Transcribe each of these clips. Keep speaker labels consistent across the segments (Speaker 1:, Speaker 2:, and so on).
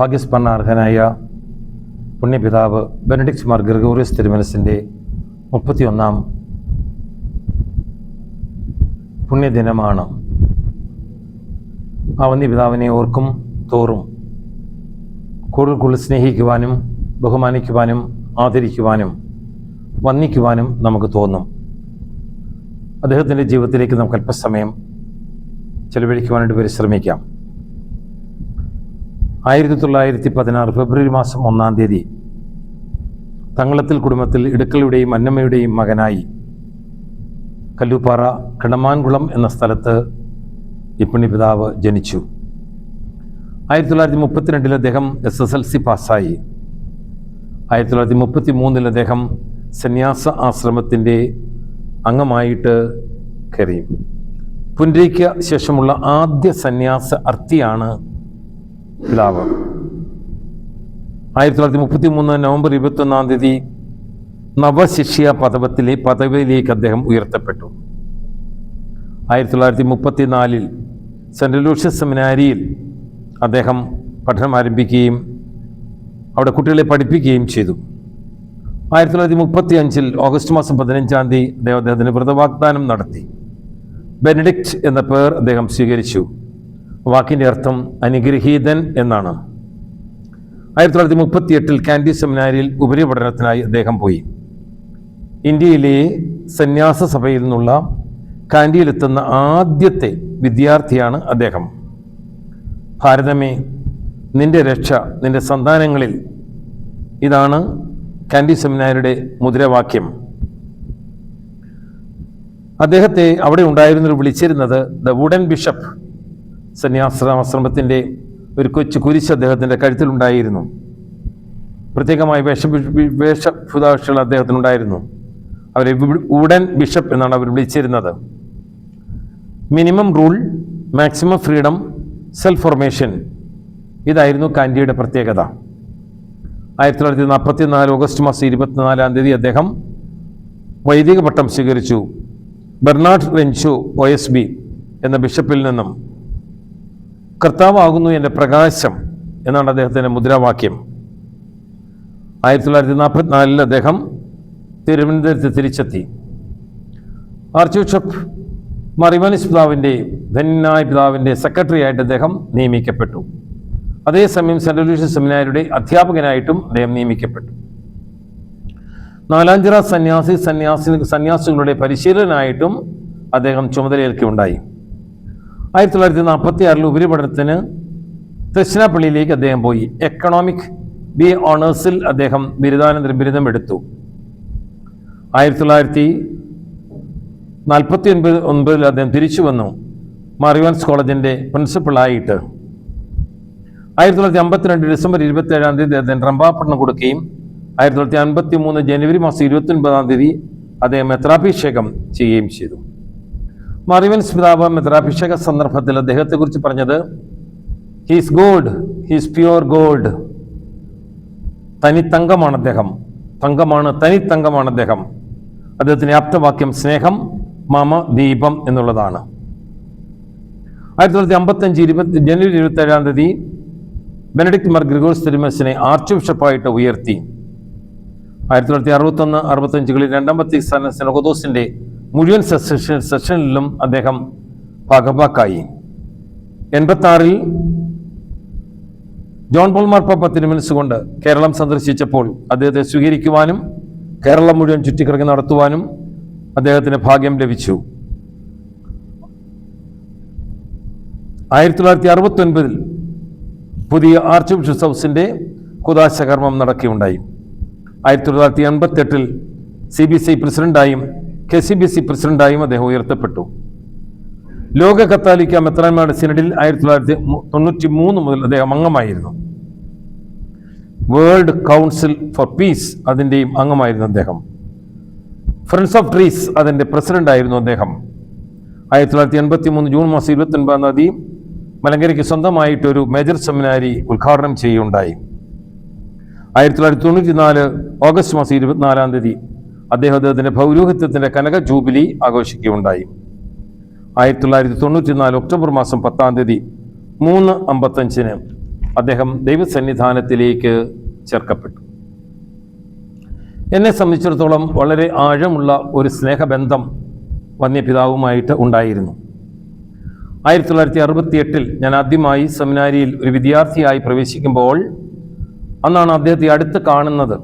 Speaker 1: ഭാഗ്യസ്മരണാർഹനായ പുണ്യപിതാവ് Benedict Mar Gregorios തിരുമനസിന്റെ മുപ്പത്തിയൊന്നാം പുണ്യദിനമാണ്. ആ വന്യപിതാവിനെ ഓർക്കും തോറും കൂടുതൽ കൂടുതൽ സ്നേഹിക്കുവാനും ബഹുമാനിക്കുവാനും ആദരിക്കുവാനും വന്ദിക്കുവാനും നമുക്ക് തോന്നും. അദ്ദേഹത്തിന്റെ ജീവിതത്തിലേക്ക് നമുക്ക് അല്പസമയം ചെലവഴിക്കുവാനായിട്ട് പരിശ്രമിക്കാം. ആയിരത്തി തൊള്ളായിരത്തി പതിനാറ് ഫെബ്രുവരി മാസം ഒന്നാം തീയതി തങ്ങളത്തിൽ കുടുംബത്തിൽ ഇടുക്കളുടെയും അന്നമ്മയുടെയും മകനായി കല്ലൂപ്പാറ കിണമാൻകുളം എന്ന സ്ഥലത്ത് ഇപ്പണി പിതാവ് ജനിച്ചു. ആയിരത്തി തൊള്ളായിരത്തി മുപ്പത്തിരണ്ടിൽ അദ്ദേഹം എസ് എസ് എൽ സി പാസ്സായി. ആയിരത്തി തൊള്ളായിരത്തി മുപ്പത്തി മൂന്നിൽ അദ്ദേഹം സന്യാസ ആശ്രമത്തിന്റെ അംഗമായിട്ട് കയറി. പുനരയ്ക്ക് ശേഷമുള്ള ആദ്യ സന്യാസ അർത്ഥിയാണ് പിതാവ് ആയിരത്തി തൊള്ളായിരത്തി മുപ്പത്തി മൂന്ന് നവംബർ ഇരുപത്തൊന്നാം തീയതി നവശിഷ്യ പദവത്തിലെ പദവിയിലേക്ക് അദ്ദേഹം ഉയർത്തപ്പെട്ടു. ആയിരത്തി തൊള്ളായിരത്തി മുപ്പത്തിനാലിൽ സെൻട്രൽ ലൂഷ്യസ് സെമിനാരിയിൽ അദ്ദേഹം പഠനം ആരംഭിക്കുകയും അവിടെ കുട്ടികളെ പഠിപ്പിക്കുകയും ചെയ്തു. ആയിരത്തി തൊള്ളായിരത്തി മുപ്പത്തി അഞ്ചിൽ ഓഗസ്റ്റ് മാസം പതിനഞ്ചാം തീയതി അദ്ദേഹം അദ്ദേഹത്തിന് വ്രതവാഗ്ദാനം നടത്തി. ബെനഡിക്റ്റ് എന്ന പേർ അദ്ദേഹം സ്വീകരിച്ചു. വാക്കിന്റെ അർത്ഥം അനുഗ്രഹീതൻ എന്നാണ്. ആയിരത്തി തൊള്ളായിരത്തി മുപ്പത്തി എട്ടിൽ കാൻഡി സെമിനാരിയിൽ ഉപരിപഠനത്തിനായി അദ്ദേഹം പോയി. ഇന്ത്യയിലെ സന്യാസ സഭയിൽ നിന്നുള്ള കാൻഡിയിലെത്തുന്ന ആദ്യത്തെ വിദ്യാർത്ഥിയാണ് അദ്ദേഹം. ഭാരതമേ നിന്റെ രക്ഷ നിന്റെ സന്താനങ്ങളിൽ ഇതാണ് കാൻഡി സെമിനാരിയുടെ മുദ്രാവാക്യം. അദ്ദേഹത്തെ അവിടെ ഉണ്ടായിരുന്നവർ വിളിച്ചിരുന്നത് ദ വുഡൻ ബിഷപ്പ് സന്യാസാശ്രമത്തിന്റെ ഒരു കൊച്ചു കുരിശ് അദ്ദേഹത്തിന്റെ കഴുത്തിലുണ്ടായിരുന്നു. പ്രത്യേകമായി വേഷ വേഷഭൂതാക്ഷികൾ അദ്ദേഹത്തിനുണ്ടായിരുന്നു. അവരെ ഉടൻ ബിഷപ്പ് എന്നാണ് അവർ വിളിച്ചിരുന്നത്. Minimum rule maximum freedom self formation ഇതായിരുന്നു കാൻഡിയുടെ പ്രത്യേകത. ആയിരത്തി തൊള്ളായിരത്തി നാൽപ്പത്തി നാല് ഓഗസ്റ്റ് മാസം ഇരുപത്തിനാലാം തീയതി അദ്ദേഹം വൈദിക പട്ടം സ്വീകരിച്ചു. Bernard Renshaw O S B എന്ന ബിഷപ്പിൽ നിന്നും കർത്താവാകുന്നു എന്റെ പ്രകാശം എന്നാണ് അദ്ദേഹത്തിന്റെ മുദ്രാവാക്യം. ആയിരത്തി തൊള്ളായിരത്തി നാൽപ്പത്തിനാലിൽ അദ്ദേഹം തിരുവനന്തപുരത്ത് തിരിച്ചെത്തി. ആർച്ച് ബിഷപ്പ് മറിമാനിസ് പിതാവിന്റെ ധന്യനായ പിതാവിന്റെ സെക്രട്ടറി ആയിട്ട് അദ്ദേഹം നിയമിക്കപ്പെട്ടു. അതേസമയം സെൻട്രൽ ലൂഷ്യസ് സെമിനാരിയുടെ അധ്യാപകനായിട്ടും അദ്ദേഹം നിയമിക്കപ്പെട്ടു. നാലാഞ്ചിറ സന്യാസി സന്യാസി സന്യാസികളുടെ പരിശീലനായിട്ടും അദ്ദേഹം ചുമതലയേൽക്കുകയുണ്ടായി. ആയിരത്തി തൊള്ളായിരത്തി നാൽപ്പത്തി ആറിൽ ഉപരിപഠനത്തിന് തൃശ്ശിനാപ്പള്ളിയിലേക്ക് അദ്ദേഹം പോയി. എക്കണോമിക് ബി ഓണേഴ്സിൽ അദ്ദേഹം ബിരുദാനന്തര ബിരുദം എടുത്തു. ആയിരത്തി തൊള്ളായിരത്തി നാൽപ്പത്തി ഒൻപത് ഒൻപതിൽ അദ്ദേഹം തിരിച്ചു വന്നു. മറിവൻസ് കോളേജിന്റെ പ്രിൻസിപ്പളായിട്ട് ആയിരത്തി തൊള്ളായിരത്തി അമ്പത്തിരണ്ട് ഡിസംബർ ഇരുപത്തി ഏഴാം തീയതി അദ്ദേഹം റംഭാപട്ടണം കൊടുക്കുകയും ആയിരത്തി തൊള്ളായിരത്തി അൻപത്തി മൂന്ന് ജനുവരി മാസം ഇരുപത്തി ഒൻപതാം തീയതി അദ്ദേഹം എത്രാഭിഷേകം ചെയ്യുകയും ചെയ്തു. മറിവൻസ് പിതാവ് മിത്രാഭിഷേക സന്ദർഭത്തിൽ അദ്ദേഹത്തെക്കുറിച്ച് പറഞ്ഞത് he's gold he's pure gold തനിത്തങ്കമാണ് അദ്ദേഹം. തങ്കമാണ് തനിത്തങ്കമാണ് അദ്ദേഹം. അദ്ദേഹത്തിന്റെ ആപ്തവാക്യം സ്നേഹം മമ ദീപം എന്നുള്ളതാണ്. ആയിരത്തി തൊള്ളായിരത്തി അമ്പത്തഞ്ച് ഇരുപത്തി ജനുവരി ഇരുപത്തി ഏഴാം തീയതി ബെനഡിക്ട് മാർ ഗ്രിഗോസ് തിരുമസിനെ ആർച്ച് ബിഷപ്പായിട്ട് ഉയർത്തി. ആയിരത്തി തൊള്ളായിരത്തി അറുപത്തൊന്ന് അറുപത്തഞ്ചുകളിൽ രണ്ടാമത്തെ സെനഗോദോസിന്റെ മുഴുവൻ സെഷൻ സെഷനിലും അദ്ദേഹം ഭാഗഭാക്കായി എൺപത്തി ജോൺ പോൾ മാർപ്പാപ്പ തിരുമനസ്സുകൊണ്ട് കേരളം സന്ദർശിച്ചപ്പോൾ അദ്ദേഹത്തെ സ്വീകരിക്കുവാനും കേരളം മുഴുവൻ ചുറ്റിക്കറങ്ങി നടത്തുവാനും അദ്ദേഹത്തിന് ഭാഗ്യം ലഭിച്ചു. ആയിരത്തി തൊള്ളായിരത്തി പുതിയ ആർച്ച് ബിഷപ്സ് ഹൗസിന്റെ കുദാശകർമ്മം നടക്കുകയുണ്ടായി. ആയിരത്തി തൊള്ളായിരത്തി എൺപത്തെട്ടിൽ സി ബി സി പ്രസിഡന്റായും കെ സി ബി സി പ്രസിഡന്റായും അദ്ദേഹം ഉയർത്തപ്പെട്ടു. ലോക കത്താലിക്ക മെത്രാന്മാരുടെ സിനഡിൽ ആയിരത്തി തൊള്ളായിരത്തി തൊണ്ണൂറ്റി മൂന്ന് മുതൽ അദ്ദേഹം അംഗമായിരുന്നു. വേൾഡ് കൗൺസിൽ ഫോർ പീസ് അതിന്റെയും അംഗമായിരുന്നു അദ്ദേഹം. ഫ്രണ്ട്സ് ഓഫ് ട്രീസ് അതിന്റെ പ്രസിഡന്റായിരുന്നു അദ്ദേഹം. ആയിരത്തി തൊള്ളായിരത്തി എൺപത്തി മൂന്ന് ജൂൺ മാസം ഇരുപത്തി ഒൻപതാം തീയതി മലങ്കരയ്ക്ക് സ്വന്തമായിട്ടൊരു മേജർ സെമിനാരി ഉദ്ഘാടനം ചെയ്യുകയുണ്ടായി. ആയിരത്തി തൊള്ളായിരത്തി തൊണ്ണൂറ്റി നാല് ഓഗസ്റ്റ് മാസം ഇരുപത്തിനാലാം തീയതി അദ്ദേഹം അദ്ദേഹത്തിന്റെ പൗരോഹിത്യത്തിന്റെ കനക ജൂബിലി ആഘോഷിക്കുകയുണ്ടായി. ആയിരത്തി തൊള്ളായിരത്തി തൊണ്ണൂറ്റി നാല് ഒക്ടോബർ മാസം പത്താം തീയതി മൂന്ന് അമ്പത്തഞ്ചിന് അദ്ദേഹം ദൈവസന്നിധാനത്തിലേക്ക് ചേർക്കപ്പെട്ടു. എന്നെ സംബന്ധിച്ചിടത്തോളം വളരെ ആഴമുള്ള ഒരു സ്നേഹബന്ധം വന്യപിതാവുമായിട്ട് ഉണ്ടായിരുന്നു. ആയിരത്തി തൊള്ളായിരത്തി അറുപത്തി എട്ടിൽ ഞാൻ ആദ്യമായി സെമിനാരിയിൽ ഒരു വിദ്യാർത്ഥിയായി പ്രവേശിക്കുമ്പോൾ അന്നാണ് അദ്ദേഹത്തെ അടുത്ത് കാണുന്നത്.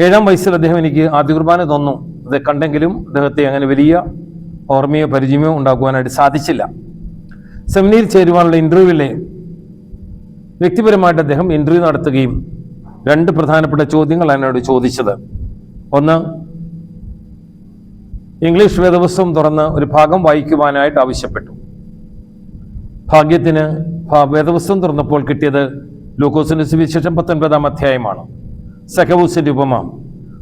Speaker 1: ഏഴാം വയസ്സിൽ അദ്ദേഹം എനിക്ക് ആദ്യ കുർബാന തന്നു. അത് കണ്ടെങ്കിലും അദ്ദേഹത്തെ അങ്ങനെ വലിയ ഓർമ്മയോ പരിചയമോ ഉണ്ടാക്കുവാനായിട്ട് സാധിച്ചില്ല. സെമിനിയിൽ ചേരുവാനുള്ള ഇന്റർവ്യൂവിലെ വ്യക്തിപരമായിട്ട് അദ്ദേഹം ഇന്റർവ്യൂ നടത്തുകയും രണ്ട് പ്രധാനപ്പെട്ട ചോദ്യങ്ങൾ എന്നോട് ചോദിച്ചത്. ഒന്ന് ഇംഗ്ലീഷ് വേദപുസ്തകം തുറന്ന് ഒരു ഭാഗം വായിക്കുവാനായിട്ട് ആവശ്യപ്പെട്ടു. ഭാഗ്യത്തിന് വേദപുസ്തകം തുറന്നപ്പോൾ കിട്ടിയത് ലൂക്കോസിന്റെ സുവിശേഷം പത്തൊൻപതാം അധ്യായമാണ്. സഖബൂസിന്റെ ഉപമ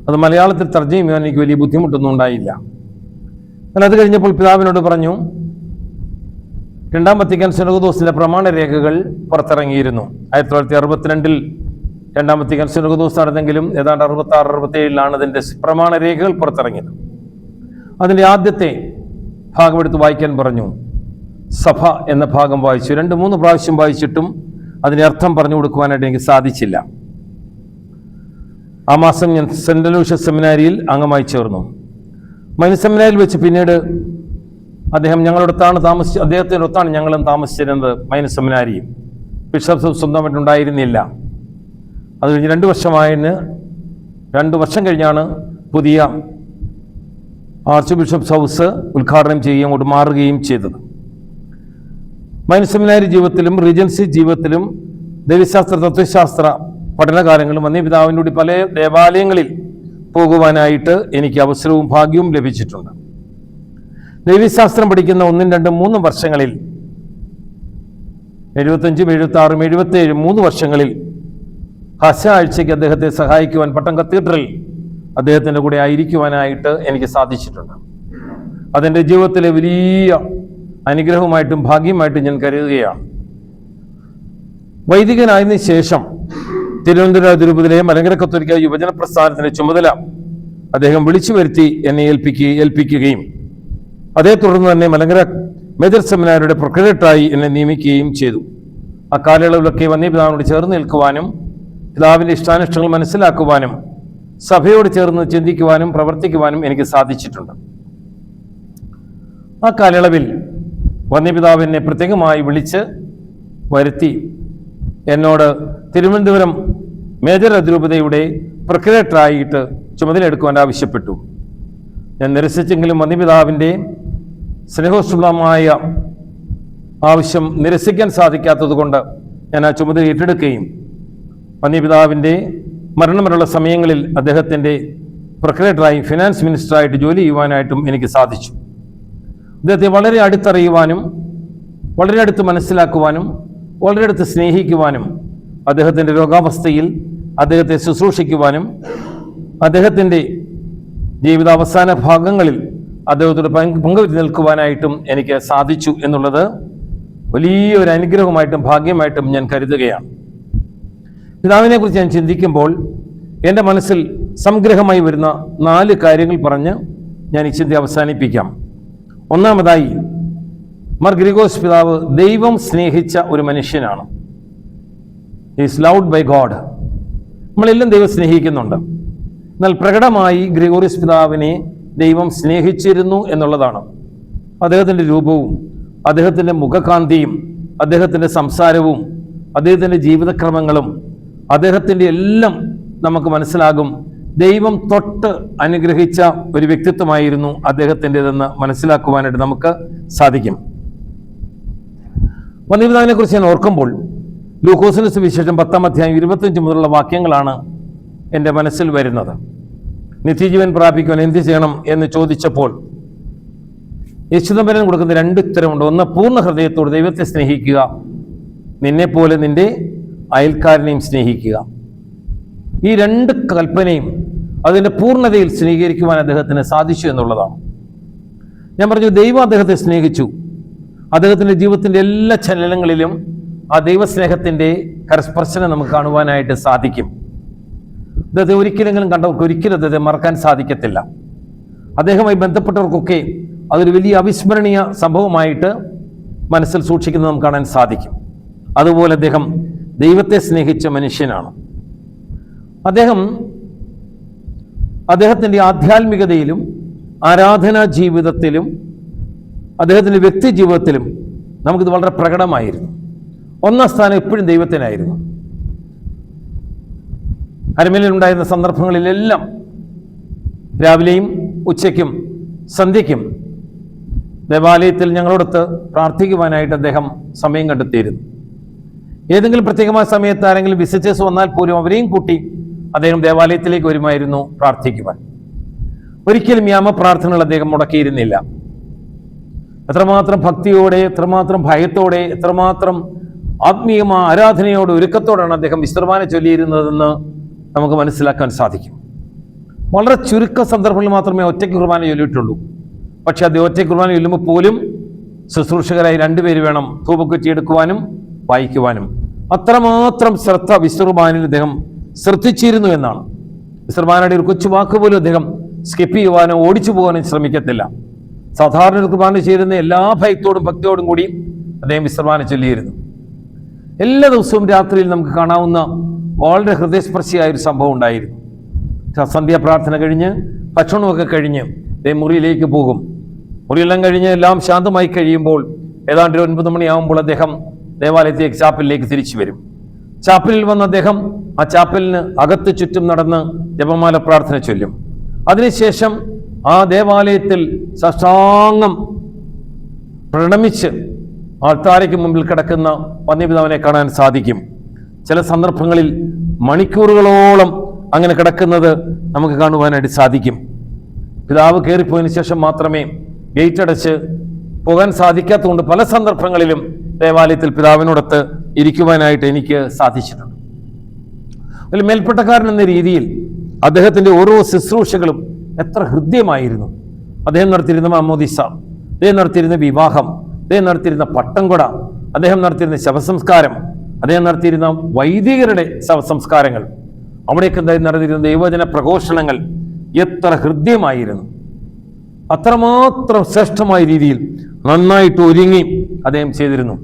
Speaker 1: അത് മലയാളത്തിൽ തർജം ചെയ്യാൻ എനിക്ക് വലിയ ബുദ്ധിമുട്ടൊന്നും ഉണ്ടായില്ല. എന്നാൽ അത് കഴിഞ്ഞപ്പോൾ പിതാവിനോട് പറഞ്ഞു രണ്ടാം വത്തിക്കാൻ സുനകദോസിന്റെ പ്രമാണരേഖകൾ പുറത്തിറങ്ങിയിരുന്നു. ആയിരത്തി തൊള്ളായിരത്തി അറുപത്തിരണ്ടിൽ രണ്ടാം വത്തിക്കാൻ സുനകദോസ് നടന്നെങ്കിലും ഏതാണ്ട് അറുപത്തി ആറ് അറുപത്തി ഏഴിലാണ് അതിന്റെ പ്രമാണരേഖകൾ പുറത്തിറങ്ങിയത്. അതിന്റെ ആദ്യത്തെ ഭാഗം എടുത്ത് വായിക്കാൻ പറഞ്ഞു. സഭ എന്ന ഭാഗം വായിച്ചു. രണ്ട് മൂന്ന് പ്രാവശ്യം വായിച്ചിട്ടും അതിന്റെ അർത്ഥം പറഞ്ഞു കൊടുക്കുവാനായിട്ട് എനിക്ക് സാധിച്ചില്ല. ആ മാസം ഞാൻ സെന്റ് ലൂഷ്യസ് സെമിനാരിയിൽ അംഗമായി ചേർന്നു. മൈന സെമിനാരിൽ വെച്ച് പിന്നീട് അദ്ദേഹം ഞങ്ങളോടൊത്താണ് താമസിച്ച് അദ്ദേഹത്തിനൊത്താണ് ഞങ്ങളും താമസിച്ചിരുന്നത് മൈന സെമിനാരി. ബിഷപ്പ് സ്വന്തമായിട്ടുണ്ടായിരുന്നില്ല അത് കഴിഞ്ഞ് രണ്ട് വർഷമായതിന് രണ്ട് വർഷം കഴിഞ്ഞാണ് പുതിയ ആർച്ച് ബിഷപ്സ് ഹൗസ് ഉദ്ഘാടനം ചെയ്യുകയും അങ്ങോട്ട് മാറുകയും ചെയ്തത്. മൈന സെമിനാരി ജീവിതത്തിലും റീജൻസി ജീവിതത്തിലും ദൈവശാസ്ത്ര തത്വശാസ്ത്ര പഠനകാലങ്ങളും വന്യപിതാവിന്റെ കൂടി പല ദേവാലയങ്ങളിൽ പോകുവാനായിട്ട് എനിക്ക് അവസരവും ഭാഗ്യവും ലഭിച്ചിട്ടുണ്ട്. ദൈവശാസ്ത്രം പഠിക്കുന്ന ഒന്നും രണ്ടും മൂന്നും വർഷങ്ങളിൽ എഴുപത്തഞ്ചും എഴുപത്തി ആറും എഴുപത്തി ഏഴും മൂന്ന് വർഷങ്ങളിൽ ഹസ ആഴ്ചയ്ക്ക് അദ്ദേഹത്തെ സഹായിക്കുവാൻ പട്ടം കത്തീഡ്രൽ അദ്ദേഹത്തിന്റെ കൂടെ ആയിരിക്കുവാനായിട്ട് എനിക്ക് സാധിച്ചിട്ടുണ്ട്. അതെന്റെ ജീവിതത്തിലെ വലിയ അനുഗ്രഹമായിട്ടും ഭാഗ്യമായിട്ടും ഞാൻ കരുതുകയാണ്. വൈദികനായതിനു ശേഷം തിരുവനന്തപുരം തിരുപ്പതിലെ മലങ്കര കത്തോലിക്ക യുവജന പ്രസ്ഥാനത്തിന്റെ ചുമതല അദ്ദേഹം വിളിച്ചു വരുത്തി എന്നെ ഏൽപ്പിക്കുക ഏൽപ്പിക്കുകയും. അതേ തുടർന്ന് തന്നെ മലങ്കര മേജർ സെമിനാരിയുടെ പ്രൊക്രേറ്ററായി എന്നെ നിയമിക്കുകയും ചെയ്തു. ആ കാലയളവിലൊക്കെ വന്യപിതാവിനോട് ചേർന്ന് നിൽക്കുവാനും പിതാവിന്റെ ഇഷ്ടാനിഷ്ടങ്ങൾ മനസ്സിലാക്കുവാനും സഭയോട് ചേർന്ന് ചിന്തിക്കുവാനും പ്രവർത്തിക്കുവാനും എനിക്ക് സാധിച്ചിട്ടുണ്ട്. ആ കാലയളവിൽ വന്യപിതാവ് പിതാവിനെ പ്രത്യേകമായി വിളിച്ച് വരുത്തി എന്നോട് തിരുവനന്തപുരം മേജർ അതിരൂപതയുടെ പ്രൊക്രേറ്ററായിട്ട് ചുമതലയെടുക്കുവാൻ ആവശ്യപ്പെട്ടു. ഞാൻ നിരസിച്ചെങ്കിലും മന്ദിപിതാവിന്റെ സ്നേഹോസുലമായ ആവശ്യം നിരസിക്കാൻ സാധിക്കാത്തതുകൊണ്ട് ഞാൻ ആ ചുമതല ഏറ്റെടുക്കുകയും മന്ദിപിതാവിന്റെ മരണം വരെയുള്ള സമയങ്ങളിൽ അദ്ദേഹത്തിന്റെ പ്രൊക്രേറ്ററായി ഫിനാൻസ് മിനിസ്റ്ററായിട്ട് ജോലി ചെയ്യുവാനായിട്ടും എനിക്ക് സാധിച്ചു. അദ്ദേഹത്തെ വളരെ അടുത്തറിയുവാനും വളരെ അടുത്ത് മനസ്സിലാക്കുവാനും വളരെ അടുത്ത് സ്നേഹിക്കുവാനും അദ്ദേഹത്തിന്റെ രോഗാവസ്ഥയിൽ അദ്ദേഹത്തെ ശുശ്രൂഷിക്കുവാനും അദ്ദേഹത്തിന്റെ ജീവിതാവസാന ഭാഗങ്ങളിൽ അദ്ദേഹത്തോട് പങ്ക് പങ്കുവെച്ച് നിൽക്കുവാനായിട്ടും എനിക്ക് സാധിച്ചു എന്നുള്ളത് വലിയ ഒരു അനുഗ്രഹമായിട്ടും ഭാഗ്യമായിട്ടും ഞാൻ കരുതുകയാണ്. പിതാവിനെ കുറിച്ച് ഞാൻ ചിന്തിക്കുമ്പോൾ എന്റെ മനസ്സിൽ സംഗ്രഹമായി വരുന്ന നാല് കാര്യങ്ങൾ പറഞ്ഞ് ഞാൻ ഈ ചിന്ത അവസാനിപ്പിക്കാം. ഒന്നാമതായി മർ ഗ്രിഗോസ് പിതാവ് ദൈവം സ്നേഹിച്ച ഒരു മനുഷ്യനാണ്. ഈസ് ലൗഡ് ബൈ ഗോഡ് നമ്മളെല്ലാം ദൈവം സ്നേഹിക്കുന്നുണ്ട്. എന്നാൽ പ്രകടമായി ഗ്രിഗോറിസ് പിതാവിനെ ദൈവം സ്നേഹിച്ചിരുന്നു എന്നുള്ളതാണ്. അദ്ദേഹത്തിന്റെ രൂപവും അദ്ദേഹത്തിന്റെ മുഖകാന്തിയും അദ്ദേഹത്തിന്റെ സംസാരവും അദ്ദേഹത്തിന്റെ ജീവിതക്രമങ്ങളും അദ്ദേഹത്തിന്റെ എല്ലാം നമുക്ക് മനസ്സിലാകും. ദൈവം തൊട്ട് അനുഗ്രഹിച്ച ഒരു വ്യക്തിത്വമായിരുന്നു അദ്ദേഹത്തിന്റെതെന്ന് മനസ്സിലാക്കുവാനായിട്ട് നമുക്ക് സാധിക്കും. വന്യപിതാവിനെ കുറിച്ച് ഞാൻ ഓർക്കുമ്പോൾ ലൂക്കോസിന് സുവിശേഷം പത്താം അധ്യായം ഇരുപത്തഞ്ച് മുതലുള്ള വാക്യങ്ങളാണ് എന്റെ മനസ്സിൽ വരുന്നത്. നിത്യജീവൻ പ്രാപിക്കുവാൻ എന്ത് ചെയ്യണം എന്ന് ചോദിച്ചപ്പോൾ യശുദമ്പരൻ കൊടുക്കുന്ന രണ്ട് ഉത്തരമുണ്ട്. ഒന്ന് പൂർണ ഹൃദയത്തോട് ദൈവത്തെ സ്നേഹിക്കുക. നിന്നെപ്പോലെ നിന്റെ അയൽക്കാരനെയും സ്നേഹിക്കുക. ഈ രണ്ട് കൽപ്പനയും അതിന്റെ പൂർണതയിൽ സ്നേഹീകരിക്കുവാൻ അദ്ദേഹത്തിന് സാധിച്ചു എന്നുള്ളതാണ്. ഞാൻ പറഞ്ഞു ദൈവം അദ്ദേഹത്തെ സ്നേഹിച്ചു. അദ്ദേഹത്തിന്റെ ജീവിതത്തിന്റെ എല്ലാ ചലനങ്ങളിലും ആ ദൈവസ്നേഹത്തിന്റെ കരസ്പർശനം നമുക്ക് കാണുവാനായിട്ട് സാധിക്കും. അദ്ദേഹത്തെ ഒരിക്കലെങ്കിലും കണ്ടവർക്ക് ഒരിക്കലും അദ്ദേഹത്തെ മറക്കാൻ സാധിക്കത്തില്ല. അദ്ദേഹവുമായി ബന്ധപ്പെട്ടവർക്കൊക്കെ അതൊരു വലിയ അവിസ്മരണീയ സംഭവമായിട്ട് മനസ്സിൽ സൂക്ഷിക്കുന്നത് നമുക്ക് കാണാൻ സാധിക്കും. അതുപോലെ അദ്ദേഹം ദൈവത്തെ സ്നേഹിച്ച മനുഷ്യനാണ്. അദ്ദേഹം അദ്ദേഹത്തിന്റെ ആധ്യാത്മികതയിലും ആരാധനാ ജീവിതത്തിലും അദ്ദേഹത്തിന്റെ വ്യക്തി ജീവിതത്തിലും നമുക്കിത് വളരെ പ്രകടമായിരുന്നു. ഒന്നാം സ്ഥാനം എപ്പോഴും ദൈവത്തിനായിരുന്നു. അരമേലുണ്ടായിരുന്ന സന്ദർഭങ്ങളിലെല്ലാം രാവിലെയും ഉച്ചയ്ക്കും സന്ധ്യയ്ക്കും ദേവാലയത്തിൽ ഞങ്ങളോടൊത്ത് പ്രാർത്ഥിക്കുവാനായിട്ട് അദ്ദേഹം സമയം കണ്ടെത്തിയിരുന്നു. ഏതെങ്കിലും പ്രത്യേകമായ സമയത്ത് ആരെങ്കിലും വിസിറ്റേഴ്സ് വന്നാൽ പോലും അവരെയും കൂട്ടി അദ്ദേഹം ദേവാലയത്തിലേക്ക് വരുമായിരുന്നു പ്രാർത്ഥിക്കുവാൻ. ഒരിക്കലും യാമ പ്രാർത്ഥനകൾ അദ്ദേഹം മുടക്കിയിരുന്നില്ല. എത്രമാത്രം ഭക്തിയോടെ എത്രമാത്രം ഭയത്തോടെ എത്രമാത്രം ആത്മീയമായ ആരാധനയോട് ഒരുക്കത്തോടാണ് അദ്ദേഹം വിശ്രമാനെ ചൊല്ലിയിരുന്നതെന്ന് നമുക്ക് മനസ്സിലാക്കാൻ സാധിക്കും. വളരെ ചുരുക്ക സന്ദർഭങ്ങളിൽ മാത്രമേ ഒറ്റയ്ക്ക് കുർബാന ചൊല്ലിയിട്ടുള്ളൂ. പക്ഷെ അദ്ദേഹം ഒറ്റയ്ക്ക് കുർബാന ചൊല്ലുമ്പോൾ പോലും ശുശ്രൂഷകരായി രണ്ടുപേര് വേണം ധൂപക്കുറ്റി എടുക്കുവാനും വായിക്കുവാനും. അത്രമാത്രം ശ്രദ്ധ വിശ്രമാനിൽ അദ്ദേഹം ശ്രദ്ധിച്ചിരുന്നു എന്നാണ്. വിശ്രമാനയുടെ ഒരു കൊച്ചു വാക്ക് പോലും അദ്ദേഹം സ്കിപ്പ് ചെയ്യുവാനോ ഓടിച്ചു പോകാനോ ശ്രമിക്കത്തില്ല. സാധാരണ കുർബാന ചേരുന്ന എല്ലാ ഭയത്തോടും ഭക്തിയോടും കൂടി അദ്ദേഹം വിശ്രമാനം ചൊല്ലിയിരുന്നു. എല്ലാ ദിവസവും രാത്രിയിൽ നമുക്ക് കാണാവുന്ന വളരെ ഹൃദയസ്പർശിയായ ഒരു സംഭവം ഉണ്ടായിരുന്നു. സന്ധ്യ പ്രാർത്ഥന കഴിഞ്ഞ് ഭക്ഷണമൊക്കെ കഴിഞ്ഞ് ദേ മുറിയിലേക്ക് പോകും. മുറിയെല്ലാം കഴിഞ്ഞ് എല്ലാം ശാന്തമായി കഴിയുമ്പോൾ ഏതാണ്ട് ഒൻപത് മണിയാകുമ്പോൾ അദ്ദേഹം ദേവാലയത്തിലേക്ക് ചാപ്പലിലേക്ക് തിരിച്ചു വരും. ചാപ്പലിൽ വന്ന അദ്ദേഹം ആ ചാപ്പലിന് അകത്ത് ചുറ്റും നടന്ന് ജപമാല പ്രാർത്ഥന ചൊല്ലും. അതിനുശേഷം ആ ദേവാലയത്തിൽ സഷ്ടാംഗം പ്രണമിച്ച് ആൾത്താരയ്ക്ക് മുമ്പിൽ കിടക്കുന്ന വന്യപിതാവിനെ കാണാൻ സാധിക്കും. ചില സന്ദർഭങ്ങളിൽ മണിക്കൂറുകളോളം അങ്ങനെ കിടക്കുന്നത് നമുക്ക് കാണുവാനായിട്ട് സാധിക്കും. പിതാവ് കയറിപ്പോയതിന് ശേഷം മാത്രമേ ഗേറ്റ് അടച്ച് പോകാൻ സാധിക്കാത്തതുകൊണ്ട് പല സന്ദർഭങ്ങളിലും ദേവാലയത്തിൽ പിതാവിനോടൊത്ത് ഇരിക്കുവാനായിട്ട് എനിക്ക് സാധിച്ചിട്ടുണ്ട്. അതിൽ മേൽപ്പെട്ടക്കാരൻ എന്ന രീതിയിൽ അദ്ദേഹത്തിന്റെ ഓരോ ശുശ്രൂഷകളും എത്ര ഹൃദ്യമായിരുന്നു. അദ്ദേഹം നടത്തിയിരുന്ന മാമോദിസ അദ്ദേഹം നടത്തിയിരുന്ന വിവാഹം അദ്ദേഹം നടത്തിയിരുന്ന പട്ടംകൊട അദ്ദേഹം നടത്തിയിരുന്ന ശവസംസ്കാരം അദ്ദേഹം നടത്തിയിരുന്ന വൈദികരുടെ ശവസംസ്കാരങ്ങൾ അവിടെയൊക്കെ നടന്നിരുന്ന ദൈവജന പ്രഘോഷണങ്ങൾ എത്ര ഹൃദ്യമായിരുന്നു. അത്രമാത്രം ശ്രേഷ്ഠമായ രീതിയിൽ നന്നായിട്ട് ഒരുങ്ങി അദ്ദേഹം ചെയ്തിരുന്നു.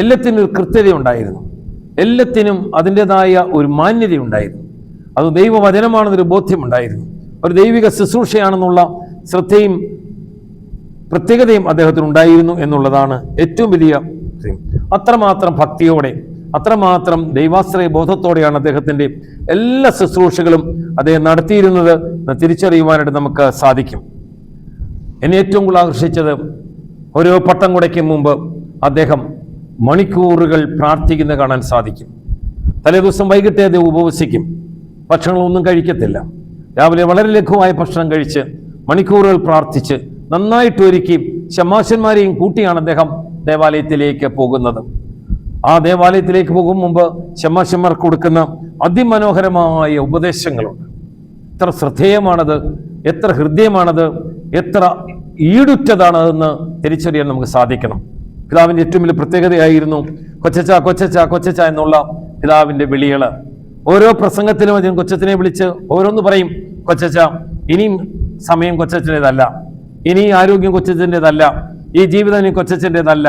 Speaker 1: എല്ലാത്തിനും ഒരു കൃത്യത ഉണ്ടായിരുന്നു എല്ലാത്തിനും അതിന്റെതായ ഒരു മാന്യതയുണ്ടായിരുന്നു. അത് ദൈവവചനമാണെന്നൊരു ബോധ്യമുണ്ടായിരുന്നു. ഒരു ദൈവിക ശുശ്രൂഷയാണെന്നുള്ള ശ്രദ്ധയും പ്രത്യേകതയും അദ്ദേഹത്തിന് ഉണ്ടായിരുന്നു എന്നുള്ളതാണ് ഏറ്റവും വലിയ. അത്രമാത്രം ഭക്തിയോടെ അത്രമാത്രം ദൈവാശ്രയ ബോധത്തോടെയാണ് അദ്ദേഹത്തിന്റെ എല്ലാ ശുശ്രൂഷകളും അദ്ദേഹം നടത്തിയിരുന്നത് തിരിച്ചറിയുവാനായിട്ട് നമുക്ക് സാധിക്കും. എന്നെ ഏറ്റവും കൂടുതൽ ആകർഷിച്ചത് ഓരോ പട്ടം കുടയ്ക്കും മുമ്പ് അദ്ദേഹം മണിക്കൂറുകൾ പ്രാർത്ഥിക്കുന്നത് കാണാൻ സാധിക്കും. തലേ ദിവസം വൈകിട്ടേ അദ്ദേഹം ഉപവസിക്കും. ഭക്ഷണങ്ങളൊന്നും കഴിക്കത്തില്ല. രാവിലെ വളരെ ലഘുവായ ഭക്ഷണം കഴിച്ച് മണിക്കൂറുകൾ പ്രാർത്ഥിച്ച് നന്നായിട്ട് ഒരുക്കി ശമാശന്മാരെയും കൂട്ടിയാണ് അദ്ദേഹം ദേവാലയത്തിലേക്ക് പോകുന്നത്. ആ ദേവാലയത്തിലേക്ക് പോകും മുമ്പ് ശമാശന്മാർക്ക് കൊടുക്കുന്ന അതിമനോഹരമായ ഉപദേശങ്ങളുണ്ട്. എത്ര ശ്രദ്ധേയമാണത് എത്ര ഹൃദയമാണത് എത്ര ഈടുറ്റതാണ് ഈടുറ്റതാണതെന്ന് തിരിച്ചറിയാൻ നമുക്ക് സാധിക്കണം. പിതാവിന്റെ ഏറ്റവും വലിയ പ്രത്യേകതയായിരുന്നു കൊച്ചച്ച കൊച്ചച്ച കൊച്ചച്ച എന്നുള്ള പിതാവിന്റെ വിളികൾ ഓരോ പ്രസംഗത്തിലും അദ്ദേഹം കൊച്ചച്ചനെ വിളിച്ച് ഓരോന്ന് പറയും. കൊച്ചച്ച ഇനിയും സമയം കൊച്ചച്ചന്റെതല്ല ഇനി ആരോഗ്യം കൊച്ചച്ചന്റെതല്ല ഈ ജീവിതം ഇനി കൊച്ചച്ചന്റെതല്ല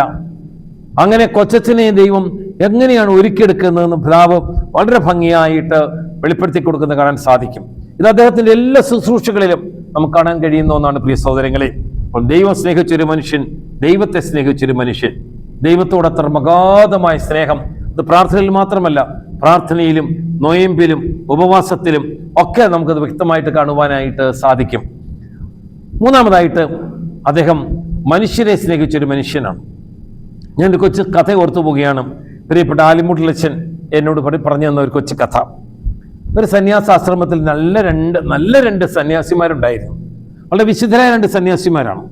Speaker 1: അങ്ങനെ കൊച്ചച്ചനെ ദൈവം എങ്ങനെയാണ് ഒരുക്കിയെടുക്കുന്നതെന്ന് പിതാവ് വളരെ ഭംഗിയായിട്ട് വെളിപ്പെടുത്തി കൊടുക്കുന്നത് കാണാൻ സാധിക്കും. ഇത് അദ്ദേഹത്തിന്റെ എല്ലാ ശുശ്രൂഷകളിലും നമുക്ക് കാണാൻ കഴിയുന്ന ഒന്നാണ് പ്രിയ സഹോദരങ്ങളെ. അപ്പോൾ ദൈവം സ്നേഹിച്ചൊരു മനുഷ്യൻ ദൈവത്തെ സ്നേഹിച്ചൊരു മനുഷ്യൻ ദൈവത്തോട് അത്ര മഗാധമായ സ്നേഹം അത് പ്രാർത്ഥനയിൽ മാത്രമല്ല പ്രാർത്ഥനയിലും നൊയമ്പിലും ഉപവാസത്തിലും ഒക്കെ നമുക്കത് വ്യക്തമായിട്ട് കാണുവാനായിട്ട് സാധിക്കും. മൂന്നാമതായിട്ട് അദ്ദേഹം മനുഷ്യരെ സ്നേഹിച്ചൊരു മനുഷ്യനാണ്. ഞാൻ ഒരു കൊച്ചു കഥ ഓർത്തു പോവുകയാണ്. പ്രിയപ്പെട്ട ആലിമുട്ടിലച്ചൻ എന്നോട് പറഞ്ഞു തന്ന ഒരു കൊച്ചു കഥ. ഒരു സന്യാസാശ്രമത്തിൽ നല്ല രണ്ട് നല്ല രണ്ട് സന്യാസിമാരുണ്ടായിരുന്നു. വളരെ വിശുദ്ധരായ രണ്ട് സന്യാസിമാരാണ്.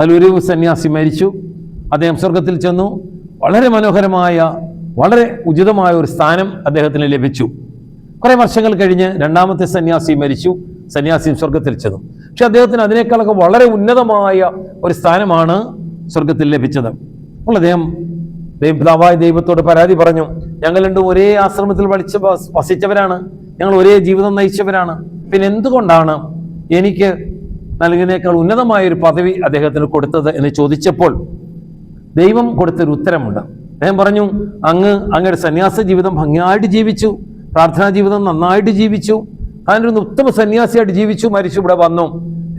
Speaker 1: അതിലൊരു സന്യാസി മരിച്ചു. അദ്ദേഹം സ്വർഗത്തിൽ ചെന്നു. വളരെ മനോഹരമായ വളരെ ഉചിതമായ ഒരു സ്ഥാനം അദ്ദേഹത്തിന് ലഭിച്ചു. കുറേ വർഷങ്ങൾ കഴിഞ്ഞ് രണ്ടാമത്തെ സന്യാസി മരിച്ചു. സന്യാസിയും സ്വർഗത്തിൽ ചെന്നു. പക്ഷെ അദ്ദേഹത്തിന് അതിനേക്കാളൊക്കെ വളരെ ഉന്നതമായ ഒരു സ്ഥാനമാണ് സ്വർഗത്തിൽ ലഭിച്ചത്. അപ്പോൾ അദ്ദേഹം പിതാവായ ദൈവത്തോട് പരാതി പറഞ്ഞു ഞങ്ങൾ രണ്ടും ഒരേ ആശ്രമത്തിൽ വളിച്ച വസിച്ചവരാണ്. ഞങ്ങൾ ഒരേ ജീവിതം നയിച്ചവരാണ്. പിന്നെ എന്തുകൊണ്ടാണ് എനിക്ക് നൽകുന്നതിനേക്കാൾ ഉന്നതമായ ഒരു പദവി അദ്ദേഹത്തിന് കൊടുത്തത്? എന്ന് ചോദിച്ചപ്പോൾ ദൈവം കൊടുത്തൊരു ഉത്തരമുണ്ട്. അദ്ദേഹം പറഞ്ഞു അങ്ങ് അങ്ങയുടെ സന്യാസ ജീവിതം ഭംഗിയായിട്ട് ജീവിച്ചു പ്രാർത്ഥനാ ജീവിതം നന്നായിട്ട് ജീവിച്ചു താനൊരു ഉത്തമ സന്യാസിയായിട്ട് ജീവിച്ചു മരിച്ചു ഇവിടെ വന്നു.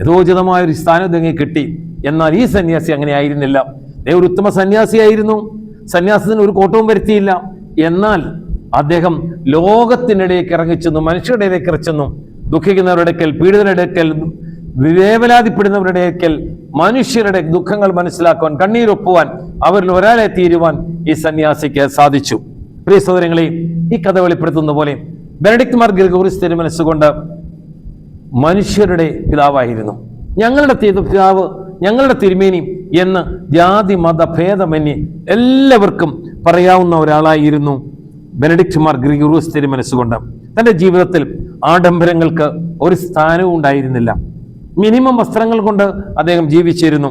Speaker 1: യഥോചിതമായ ഒരു സ്ഥാനം ഇതങ്ങ് കിട്ടി. എന്നാൽ ഈ സന്യാസി അങ്ങനെ ആയിരുന്നില്ല. ഒരു ഉത്തമ സന്യാസിയായിരുന്നു സന്യാസത്തിന് ഒരു കോട്ടവും വരുത്തിയില്ല. എന്നാൽ അദ്ദേഹം ലോകത്തിനിടയിലേക്ക് ഇറങ്ങിച്ചെന്നു മനുഷ്യരുടെ ഇടയിലേക്ക് ഇറച്ചെന്നു ദുഃഖിക്കുന്നവരുടെ അടുക്കൽ പീഡിതരുടെ അടുക്കൽ വേവലാതിപ്പെടുന്നവരുടെ അടുക്കൽ മനുഷ്യരുടെ ദുഃഖങ്ങൾ മനസ്സിലാക്കുവാൻ കണ്ണീരൊപ്പുവാൻ അവരിൽ ഒരാളെ തീരുവാൻ ഈ സന്യാസിക്ക് സാധിച്ചു. പ്രിയ സഹോദരങ്ങളെ ഈ കഥ വെളിപ്പെടുത്തുന്ന പോലെ ബെനഡിക്ട് മാർ ഗ്രിഗോറിസ് തിരുമനസ്സുകൊണ്ട് മനുഷ്യരുടെ പിതാവായിരുന്നു. ഞങ്ങളുടെ പിതാവ് ഞങ്ങളുടെ തിരുമേനി എന്ന് ജാതി മത ഭേദമന്യേ എല്ലാവർക്കും പറയാവുന്ന ഒരാളായിരുന്നു ബെനഡിക്ട് മാർ ഗ്രിഗോറിസ് തിരുമനസ്സുകൊണ്ട് തന്റെ ജീവിതത്തിൽ ആഡംബരങ്ങൾക്ക് ഒരു സ്ഥാനവും ഉണ്ടായിരുന്നില്ല. മിനിമം വസ്ത്രങ്ങൾ കൊണ്ട് അദ്ദേഹം ജീവിച്ചിരുന്നു.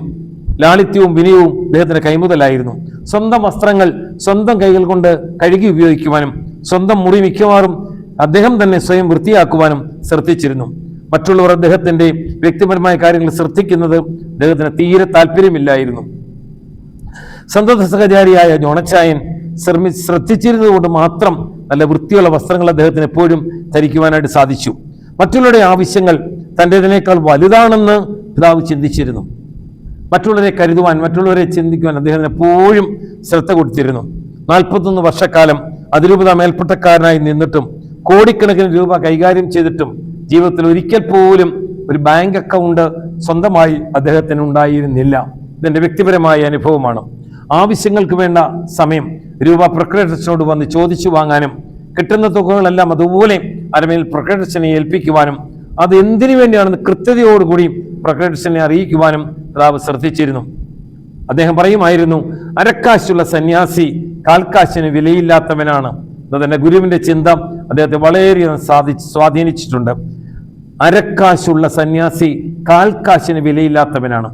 Speaker 1: ലാളിത്യവും വിനയവും അദ്ദേഹത്തിന്റെ കൈമുതലായിരുന്നു. സ്വന്തം വസ്ത്രങ്ങൾ സ്വന്തം കൈകൾ കൊണ്ട് കഴുകി ഉപയോഗിക്കുവാനും സ്വന്തം മുറി മിക്കവാറും അദ്ദേഹം തന്നെ സ്വയം വൃത്തിയാക്കുവാനും ശ്രദ്ധിച്ചിരുന്നു. മറ്റുള്ളവർ അദ്ദേഹത്തിന്റെ വ്യക്തിപരമായ കാര്യങ്ങൾ ശ്രദ്ധിക്കുന്നത് അദ്ദേഹത്തിന് തീരെ താല്പര്യമില്ലായിരുന്നു. സന്തത സഹചാരിയായ ജോണച്ചായൻ ശ്രമി ശ്രദ്ധിച്ചിരുന്നത് കൊണ്ട് മാത്രം നല്ല വൃത്തിയുള്ള വസ്ത്രങ്ങൾ അദ്ദേഹത്തിന് എപ്പോഴും ധരിക്കുവാനായിട്ട് സാധിച്ചു. മറ്റുള്ളവരുടെ ആവശ്യങ്ങൾ തന്റെതിനേക്കാൾ വലുതാണെന്ന് പിതാവ് ചിന്തിച്ചിരുന്നു. മറ്റുള്ളവരെ കരുതുവാൻ മറ്റുള്ളവരെ ചിന്തിക്കുവാൻ അദ്ദേഹത്തിന് എപ്പോഴും ശ്രദ്ധ കൊടുത്തിരുന്നു. നാൽപ്പത്തൊന്ന് വർഷക്കാലം അതിരൂപത മേൽപ്പെട്ടക്കാരനായി നിന്നിട്ടും കോടിക്കണക്കിന് രൂപ കൈകാര്യം ചെയ്തിട്ടും ജീവിതത്തിൽ ഒരിക്കൽ പോലും ഒരു ബാങ്ക് അക്കൗണ്ട് സ്വന്തമായി അദ്ദേഹത്തിന് ഉണ്ടായിരുന്നില്ല. ഇതെന്റെ വ്യക്തിപരമായ അനുഭവമാണ്. ആവശ്യങ്ങൾക്ക് വേണ്ട സമയം രൂപ പ്രക്രിയോട് വന്ന് ചോദിച്ചു വാങ്ങാനും കിട്ടുന്ന തുകകളെല്ലാം അതുപോലെ അരമേൽ പ്രൊക്രേറ്റേഴ്സിനെ ഏൽപ്പിക്കുവാനും അത് എന്തിനു വേണ്ടിയാണെന്ന് കൃത്യതയോടുകൂടി പ്രൊക്രേറ്റേഴ്സിനെ അറിയിക്കുവാനും പിതാവ് ശ്രദ്ധിച്ചിരുന്നു. അദ്ദേഹം പറയുമായിരുന്നു അരക്കാശുള്ള സന്യാസി കാൽക്കാശിന് വിലയില്ലാത്തവനാണ്. തന്റെ ഗുരുവിന്റെ ചിന്ത അദ്ദേഹത്തെ വളരെയധികം സാധി സ്വാധീനിച്ചിട്ടുണ്ട്. അരക്കാശുള്ള സന്യാസി കാൽക്കാശിന് വിലയില്ലാത്തവനാണ്.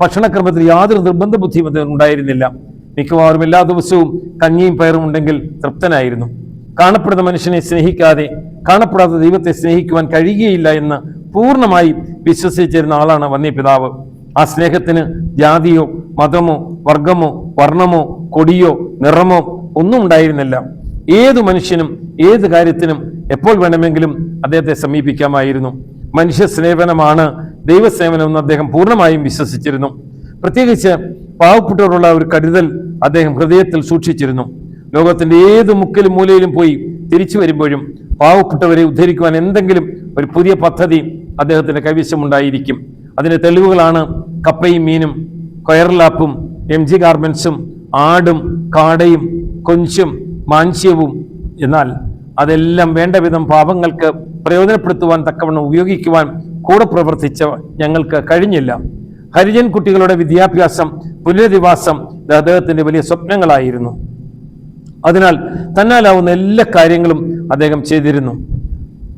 Speaker 1: ഭക്ഷണക്രമത്തിൽ യാതൊരു നിർബന്ധ ബുദ്ധിയും അദ്ദേഹം ഉണ്ടായിരുന്നില്ല. മിക്കവാറും എല്ലാ ദിവസവും കഞ്ഞിയും പയറും ഉണ്ടെങ്കിൽ തൃപ്തനായിരുന്നു. കാണപ്പെടുന്ന മനുഷ്യനെ സ്നേഹിക്കാതെ കാണപ്പെടാത്ത ദൈവത്തെ സ്നേഹിക്കുവാൻ കഴിയുകയില്ല എന്ന് പൂർണമായി വിശ്വസിച്ചിരുന്ന ആളാണ് വന്യപിതാവ് ആ സ്നേഹത്തിന് ജാതിയോ മതമോ വർഗമോ വർണമോ കൊടിയോ നിറമോ ഒന്നും ഉണ്ടായിരുന്നില്ല. ഏതു മനുഷ്യനും ഏത് കാര്യത്തിനും എപ്പോൾ വേണമെങ്കിലും അദ്ദേഹത്തെ സമീപിക്കാമായിരുന്നു. മനുഷ്യ സേവനമാണ് ദൈവസേവനം എന്ന് അദ്ദേഹം പൂർണമായും വിശ്വസിച്ചിരുന്നു. പ്രത്യേകിച്ച് പാവപ്പെട്ടവരുള്ള ഒരു കരുതൽ അദ്ദേഹം ഹൃദയത്തിൽ സൂക്ഷിച്ചിരുന്നു. ലോകത്തിന്റെ ഏത് മുക്കിലും മൂലയിലും പോയി തിരിച്ചു വരുമ്പോഴും പാവപ്പെട്ടവരെ ഉദ്ധരിക്കുവാൻ എന്തെങ്കിലും ഒരു പുതിയ പദ്ധതി അദ്ദേഹത്തിന്റെ കൈവശമുണ്ടായിരിക്കും. അതിന്റെ തെളിവുകളാണ് കപ്പയും മീനും കൊയർലാപ്പും എം ജി ഗാർമെന്റ്സും ആടും കാടയും കൊഞ്ചും മാൻസ്യവും എന്നാൽ അതെല്ലാം വേണ്ട വിധം പാപങ്ങൾക്ക് പ്രയോജനപ്പെടുത്തുവാൻ തക്കവണ്ണം ഉപയോഗിക്കുവാൻ കൂടെ പ്രവർത്തിച്ച ഞങ്ങൾക്ക് കഴിഞ്ഞില്ല. ഹരിജൻ കുട്ടികളുടെ വിദ്യാഭ്യാസം പുനരധിവാസം അദ്ദേഹത്തിന്റെ വലിയ സ്വപ്നങ്ങളായിരുന്നു. അതിനാൽ തന്നാലാവുന്ന എല്ലാ കാര്യങ്ങളും അദ്ദേഹം ചെയ്തിരുന്നു.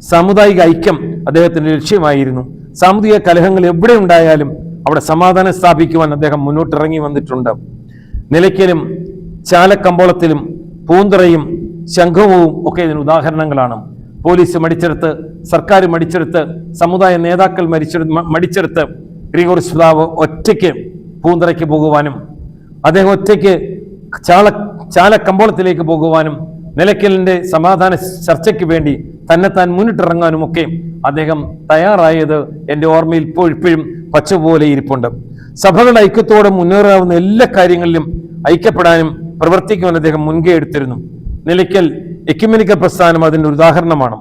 Speaker 1: സാമുദായിക ഐക്യം അദ്ദേഹത്തിന്റെ ലക്ഷ്യമായിരുന്നു. സാമൂഹിക കലഹങ്ങൾ എവിടെ ഉണ്ടായാലും അവിടെ സമാധാനം സ്ഥാപിക്കുവാൻ അദ്ദേഹം മുന്നോട്ടിറങ്ങി വന്നിട്ടുണ്ട്. നിലയ്ക്കലും ചാലക്കമ്പോളത്തിലും പൂന്തറയും ശംഖവും ഒക്കെ ഇതിന് ഉദാഹരണങ്ങളാണ്. പോലീസ് മടിച്ചെടുത്ത് സർക്കാർ മടിച്ചെടുത്ത് സമുദായ നേതാക്കൾ മരിച്ചെടുത്ത് മടിച്ചെടുത്ത് ഗ്രിഗോറിസ് പിതാവ് ഒറ്റയ്ക്ക് പൂന്തറയ്ക്ക് പോകുവാനും അദ്ദേഹം ഒറ്റയ്ക്ക് ചാള ചാലക്കമ്പോളത്തിലേക്ക് പോകുവാനും നിലയ്ക്കലിന്റെ സമാധാന ചർച്ചയ്ക്ക് വേണ്ടി തന്നെത്താൻ മുന്നിട്ടിറങ്ങാനും ഒക്കെ അദ്ദേഹം തയ്യാറായത് എന്റെ ഓർമ്മയിൽ ഇപ്പോൾ ഇപ്പോഴും പച്ചപോലെ ഇരിപ്പുണ്ട്. സഭകളുടെ ഐക്യത്തോടെ മുന്നേറാവുന്ന എല്ലാ കാര്യങ്ങളിലും ഐക്യപ്പെടാനും പ്രവർത്തിക്കുവാൻ അദ്ദേഹം മുൻകൈ എടുത്തിരുന്നു. നിലയ്ക്കൽ എക്യുമെനിക്കൽ പ്രസ്ഥാനം അതിന്റെ ഉദാഹരണമാണ്.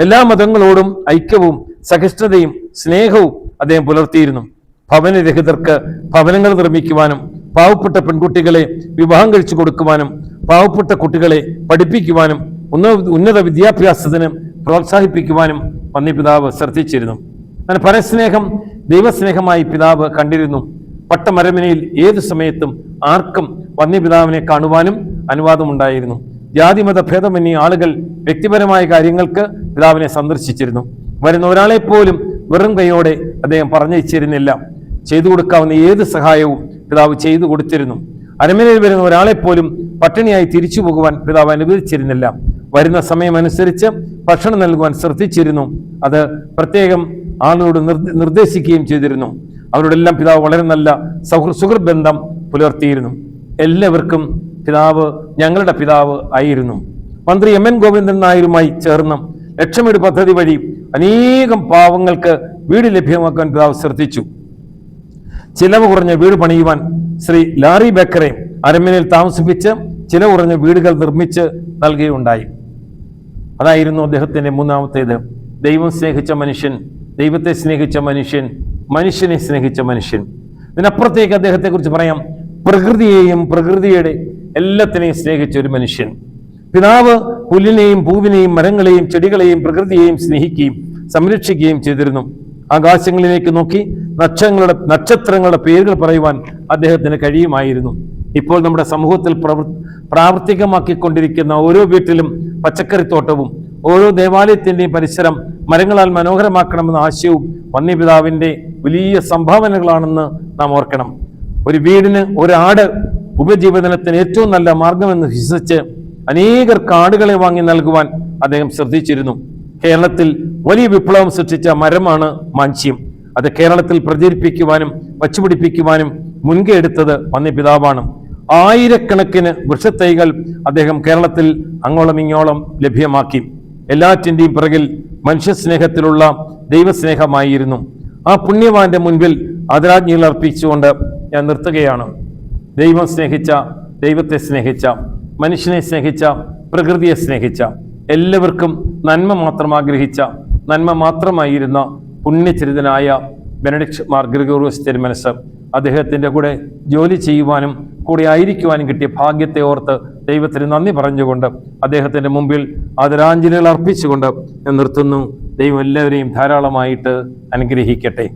Speaker 1: എല്ലാ മതങ്ങളോടും ഐക്യവും സഹിഷ്ണുതയും സ്നേഹവും അദ്ദേഹം പുലർത്തിയിരുന്നു. ഭവനരഹിതർക്ക് ഭവനങ്ങൾ നിർമ്മിക്കുവാനും പാവപ്പെട്ട പെൺകുട്ടികളെ വിവാഹം കഴിച്ചു കൊടുക്കുവാനും പാവപ്പെട്ട കുട്ടികളെ പഠിപ്പിക്കുവാനും ഉന്ന ഉന്നത വിദ്യാഭ്യാസത്തിന് പ്രോത്സാഹിപ്പിക്കുവാനും വന്യപിതാവ് ശ്രദ്ധിച്ചിരുന്നു. അങ്ങനെ പരസ്നേഹം ദൈവസ്നേഹമായി പിതാവ് കണ്ടിരുന്നു. പട്ടമരമനയിൽ ഏത് സമയത്തും ആർക്കും വന്യപിതാവിനെ കാണുവാനും അനുവാദമുണ്ടായിരുന്നു. ജാതിമത ഭേദമന്യേ ആളുകൾ വ്യക്തിപരമായ കാര്യങ്ങൾക്ക് പിതാവിനെ സന്ദർശിച്ചിരുന്നു. വരുന്ന ഒരാളെ പോലും വെറും കൈയോടെ അദ്ദേഹം പറഞ്ഞയച്ചിരുന്നില്ല. ചെയ്തു കൊടുക്കാവുന്ന ഏത് സഹായവും പിതാവ് ചെയ്തു കൊടുത്തിരുന്നു. അരമനയിൽ വരുന്ന ഒരാളെ പോലും പട്ടിണിയായി തിരിച്ചു പോകുവാൻ പിതാവ് അനുവദിച്ചിരുന്നില്ല. വരുന്ന സമയമനുസരിച്ച് ഭക്ഷണം നൽകുവാൻ ശ്രദ്ധിച്ചിരുന്നു. അത് പ്രത്യേകം ആളോട് നിർദ്ദ- നിർദ്ദേശിക്കുകയും ചെയ്തിരുന്നു. അവരോടെല്ലാം പിതാവ് വളരെ നല്ല സൗഹൃദ സുഹൃദ് ബന്ധം പുലർത്തിയിരുന്നു. എല്ലാവർക്കും പിതാവ് ഞങ്ങളുടെ പിതാവ് ആയിരുന്നു. മന്ത്രി എം എൻ ഗോവിന്ദൻ നായരുമായി ചേർന്ന് ലക്ഷമീട് പദ്ധതി വഴി അനേകം പാവങ്ങൾക്ക് വീട് ലഭ്യമാക്കാൻ പിതാവ് ശ്രദ്ധിച്ചു. ചിലവ് കുറഞ്ഞ വീട് പണിയുവാൻ ശ്രീ ലാറി ബേക്കറെ അരമനയിൽ താമസിപ്പിച്ച് ചിലവ് കുറഞ്ഞ വീടുകൾ നിർമ്മിച്ച് നൽകുകയുണ്ടായി. അതായിരുന്നു അദ്ദേഹത്തിന്റെ മൂന്നാമത്തേത്. ദൈവം സ്നേഹിച്ച മനുഷ്യൻ ദൈവത്തെ സ്നേഹിച്ച മനുഷ്യൻ മനുഷ്യനെ സ്നേഹിച്ച മനുഷ്യൻ. ഇതിനപ്പുറത്തേക്ക് അദ്ദേഹത്തെക്കുറിച്ച് പറയാം. പ്രകൃതിയെയും പ്രകൃതിയുടെ എല്ലാത്തിനെയും സ്നേഹിച്ച ഒരു മനുഷ്യൻ. പിതാവ് പുല്ലിനെയും പൂവിനെയും മരങ്ങളെയും ചെടികളെയും പ്രകൃതിയെയും സ്നേഹിക്കുകയും സംരക്ഷിക്കുകയും ചെയ്തിരുന്നു. ആകാശങ്ങളിലേക്ക് നോക്കി നക്ഷങ്ങളുടെ നക്ഷത്രങ്ങളുടെ പേരുകൾ പറയുവാൻ അദ്ദേഹത്തിന് കഴിയുമായിരുന്നു. ഇപ്പോൾ നമ്മുടെ സമൂഹത്തിൽ പ്രവർ പ്രാവർത്തികമാക്കിക്കൊണ്ടിരിക്കുന്ന ഓരോ വീട്ടിലും പച്ചക്കറിത്തോട്ടവും ഓരോ ദേവാലയത്തിന്റെയും പരിസരം മരങ്ങളാൽ മനോഹരമാക്കണമെന്ന ആശയവും വന്യപിതാവിന്റെ വലിയ സംഭാവനകളാണെന്ന് നാം ഓർക്കണം. ഒരു വീടിന് ഒരാട് ഉപജീവനത്തിന് ഏറ്റവും നല്ല മാർഗമെന്ന് വിശ്വസിച്ച് അനേകർ കാടുകളെ വാങ്ങി നൽകുവാൻ അദ്ദേഹം ശ്രദ്ധിച്ചിരുന്നു. കേരളത്തിൽ വലിയ വിപ്ലവം സൃഷ്ടിച്ച മരമാണ് മാഞ്ചിയം. അത് കേരളത്തിൽ പ്രചരിപ്പിക്കുവാനും വച്ചുപിടിപ്പിക്കുവാനും മുൻകൈ എടുത്തത് വന്യപിതാവാണ് ആയിരക്കണക്കിന് വൃക്ഷത്തൈകൾ അദ്ദേഹം കേരളത്തിൽ അങ്ങോളം ഇങ്ങോളം ലഭ്യമാക്കി. എല്ലാറ്റിന്റെയും പിറകിൽ മനുഷ്യസ്നേഹത്തിലുള്ള ദൈവസ്നേഹമായിരുന്നു. ആ പുണ്യവാന്റെ മുൻപിൽ ആദരാജ്ഞകൾ അർപ്പിച്ചുകൊണ്ട് ഞാൻ നിർത്തുകയാണ്. ദൈവം സ്നേഹിച്ച ദൈവത്തെ സ്നേഹിച്ച മനുഷ്യനെ സ്നേഹിച്ച പ്രകൃതിയെ സ്നേഹിച്ച എല്ലാവർക്കും നന്മ മാത്രം ആഗ്രഹിച്ച നന്മ മാത്രമായിരുന്ന പുണ്യചരിതനായ ബെനഡിക്ട് മാർ ഗ്രിഗോറിയസ് തിരുമനസ് അദ്ദേഹത്തിന്റെ കൂടെ ജോലി ചെയ്യുവാനും കൂടെ ആയിരിക്കുവാനും കിട്ടിയ ഭാഗ്യത്തെ ഓർത്ത് ദൈവത്തിന് നന്ദി പറഞ്ഞുകൊണ്ട് അദ്ദേഹത്തിന്റെ മുമ്പിൽ ആദരാഞ്ജലികൾ അർപ്പിച്ചുകൊണ്ട് ഞാൻ നിർത്തുന്നു. ദൈവം എല്ലാവരെയും ധാരാളമായിട്ട് അനുഗ്രഹിക്കട്ടെ.